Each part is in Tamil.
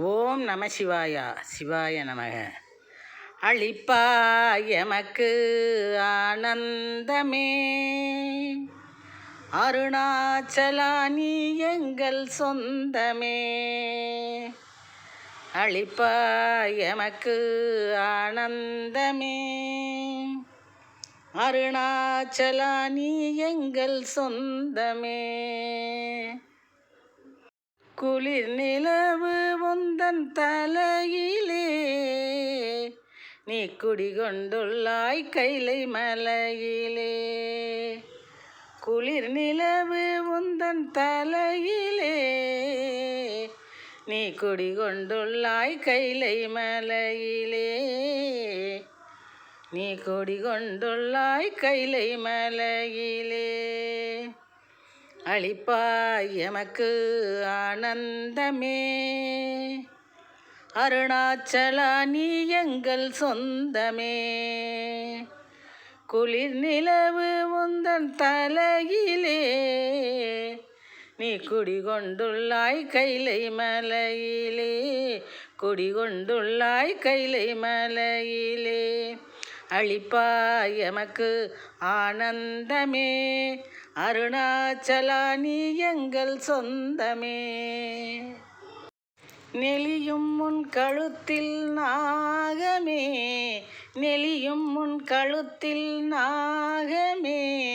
ஓம் நம சிவாயா சிவாய நமக. அழிப்பாயமக்கு ஆனந்தமே. அருணாச்சலானி எங்கள் சொந்தமே அழிப்பாயமக்கு ஆனந்தமே. அருணாச்சலானி எங்கள் சொந்தமே. குளிர் நிலவு உந்தன் தலையிலே. நீ குடிகொண்டுள்ளாய் கைலை மலையிலே. குளிர் நிலவு உந்தன் தலையிலே. நீ குடிகொண்டுள்ளாய் கைலை மலையிலே. நீ குடிகொண்டுள்ளாய் கைலை மலையிலே. அளிப்பாய் எமக்கு ஆனந்தமே. அருணாச்சலா நீ எங்கள் சொந்தமே. குளிர் நிலவு உந்தன் தலையிலே. நீ குடிகொண்டுள்ளாய் கைலை மலையிலே. குடிகொண்டுள்ளாய் கைலை மலையிலே. அளிப்பாய் எமக்கு ஆனந்தமே. அருணாச்சலா நீ எங்கள் சொந்தமே. நெளியும் முன் கழுத்தில் நாகமே. நெளியும் முன் கழுத்தில் நாகமே.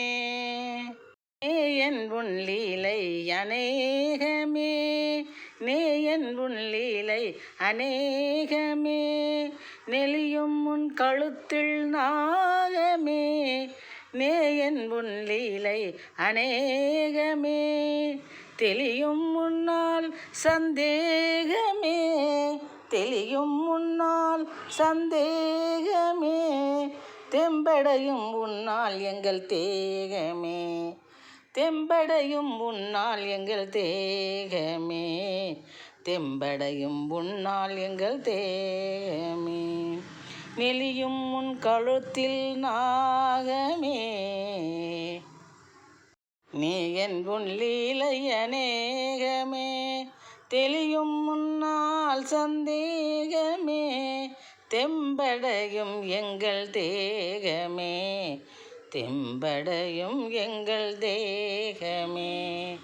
நேயன் உன் லீலை அநேகமே. நேயன் உன் லீலை அநேகமே. நெளியும் உன் கழுத்தில் நாகமே நேயன் உன் லீலை அநேகமே. தெளியும் முன்னால் சந்தேகமே தெளியும் முன்னால் சந்தேகமே. தெம்படையும் உன்னால் எங்கள் தேகமே தெம்படையும் உன்னால் எங்கள் தேகமே. தெம்படையும் உன்னால் எங்கள் தேமே. நெளியும் உன் கழுத்தில் நாகமே. நீ என் உன் லீலை அநேகமே தெளியும் முன்னால் சந்தேகமே. தெம்படையும் எங்கள் தேகமே. தெம்படையும் எங்கள் தேகமே.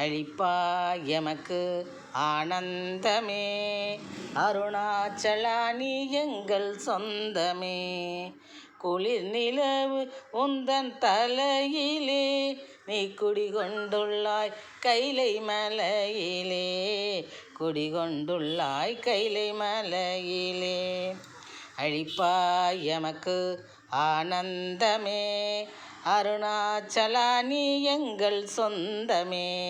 அழிப்பாய் எமக்கு ஆனந்தமே. அருணாச்சலா நீ எங்கள் சொந்தமே. குளிர் நிலவு உந்தன் தலையிலே நீ குடிகொண்டுள்ளாய் கைலை மலையிலே. குடிகொண்டுள்ளாய் கைலை மலையிலே. அழிப்பாய் எமக்கு ஆனந்தமே. அருணாச்சலா நீ எங்கள் சொந்தமே.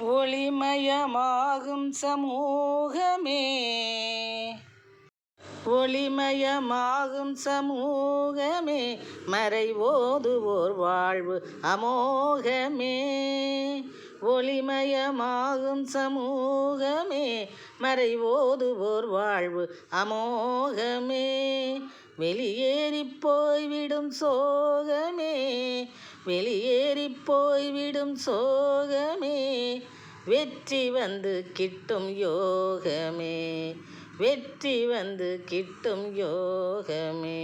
ஒளிமயமாகும் சமூகமே. ஒளிமயமாகும் சமூகமே. மறைவோதுவோர் வாழ்வு அமோகமே. ஒளிமயமாகும் சமூகமே. மறைவோதுவோர் வாழ்வு அமோகமே. வெளியேறி போய்விடும் சோகமே வெளியேறி போய்விடும் சோகமே வெற்றி வந்து கிட்டும் யோகமே வெற்றி வந்து கிட்டும் யோகமே.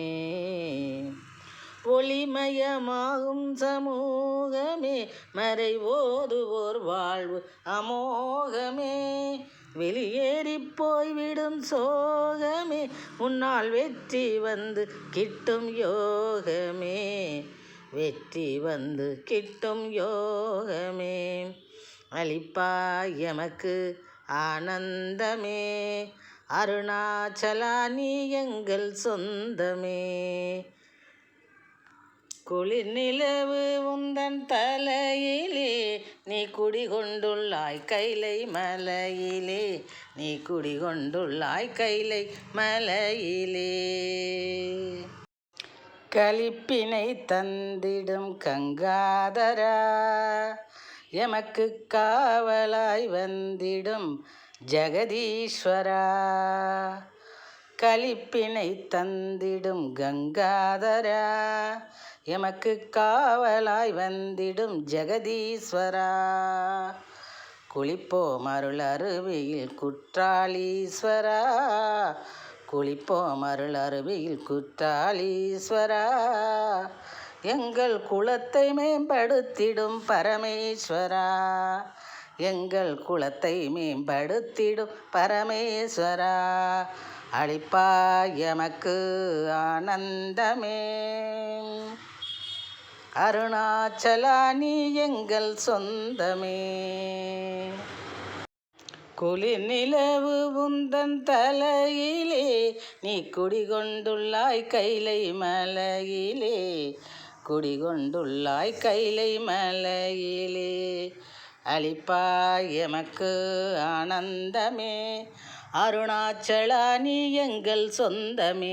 ஒளிமயமாகும் சமூகமே மறைவோதுவோர் வாழ்வு அமோகமே. வெளியேறி போய்விடும் சோகமே உன்னால் வெற்றி வந்து கிட்டும் யோகமே. வெற்றி வந்து கிட்டும் யோகமே. அளிப்பாய் எமக்கு ஆனந்தமே. அருணாச்சலா நீ எங்கள் சொந்தமே. குளிர் நிலவு உந்தன் தலையிலே நீ குடிகொண்டுள்ளாய் கைலை மலையிலே நீ குடிகொண்டுள்ளாய் கைலை மலையிலே. கலிப்பினை தந்திடும் கங்காதரா எமக்கு காவலாய் வந்திடும் ஜெகதீஸ்வரா. களிப்பினை தந்திடும் கங்காதரா. எமக்கு காவலாய் வந்திடும் ஜெகதீஸ்வரா. குளிப்போம் அருள் அருவியில் குற்றாலீஸ்வரா. குளிப்போம் அருள் அருவியில் குற்றாலீஸ்வரா. எங்கள் குலத்தை மேம்படுத்திடும் பரமேஸ்வரா. எங்கள் குலத்தை மேம்படுத்திடும் பரமேஸ்வரா. அளிப்பாய் எமக்கு ஆனந்தமே. அருணாச்சலா நீ எங்கள் சொந்தமே. குளிர் நிலவு உந்தன் தலையிலே நீ குடிகொண்டுள்ளாய் கைலை மலையிலே. குடிகொண்டுள்ளாய் கைலை மலையிலே. அளிப்பாய் எமக்கு ஆனந்தமே. அருணாச்சலா நீ எங்கள் சொந்தமே.